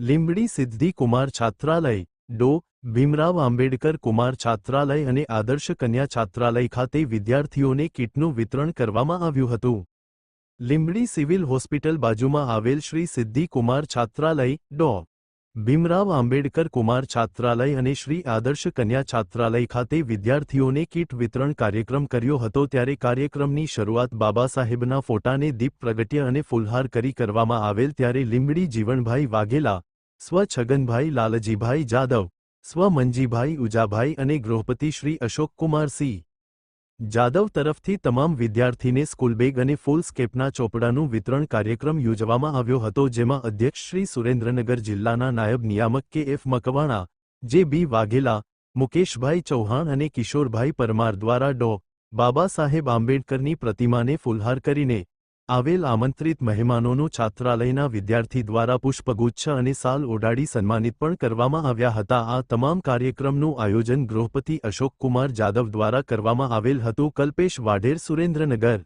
લીંબડી સિદ્ધિ કુમાર છાત્રાલય, ડો. ભીમરાવ આંબેડકર કુમાર છાત્રાલય અને આદર્શ કન્યા છાત્રાલય ખાતે વિદ્યાર્થીઓને કીટનું વિતરણ કરવામાં આવ્યું હતું. લીંબડી સિવિલ હોસ્પિટલ બાજુમાં આવેલ શ્રી સિદ્ધિ કુમાર છાત્રાલય, ડો. ભીમરાવ આંબેડકર કુમાર છાત્રાલય અને શ્રી આદર્શ કન્યા છાત્રાલય ખાતે વિદ્યાર્થીઓને કીટ વિતરણ કાર્યક્રમ કર્યો હતો ત્યારે કાર્યક્રમની શરૂઆત બાબા સાહેબના ફોટાને દીપ પ્રગટ્ય અને ફુલહાર કરી કરવામાં આવેલ ત્યારે લીંબડી જીવણભાઈ વાઘેલા, સ્વ છગનભાઈ લાલજીભાઈ જાદવ, સ્વ મંજીભાઈ ઉજાભાઈ અને ગૃહપતિ શ્રી અશોકકુમાર સિંહ જાદવ તરફથી તમામ વિદ્યાર્થીને સ્કૂલબેગ અને ફૂલ સ્કેપના ચોપડાનું વિતરણ કાર્યક્રમ યોજવામાં આવ્યો હતો, જેમાં અધ્યક્ષ શ્રી સુરેન્દ્રનગર જિલ્લાના નાયબ નિયામક કે એફ મકવાણા, જે બી વાઘેલા, મુકેશભાઈ ચૌહાણ અને કિશોરભાઈ પરમાર દ્વારા ડો. બાબા સાહેબ આંબેડકરની પ્રતિમાને ફુલહાર કરીને આવેલ આમંત્રિત મહેમાનોનું છાત્રાલયના વિદ્યાર્થી દ્વારા પુષ્પગુચ્છ અને સાલ ઓઢાડી સન્માનિત પણ કરવામાં આવ્યા હતા. આ તમામ કાર્યક્રમનું આયોજન ગૃહપતિ અશોકકુમાર જાદવ દ્વારા કરવામાં આવેલ હતું. કલ્પેશ વાઢેર સુરેન્દ્રનગર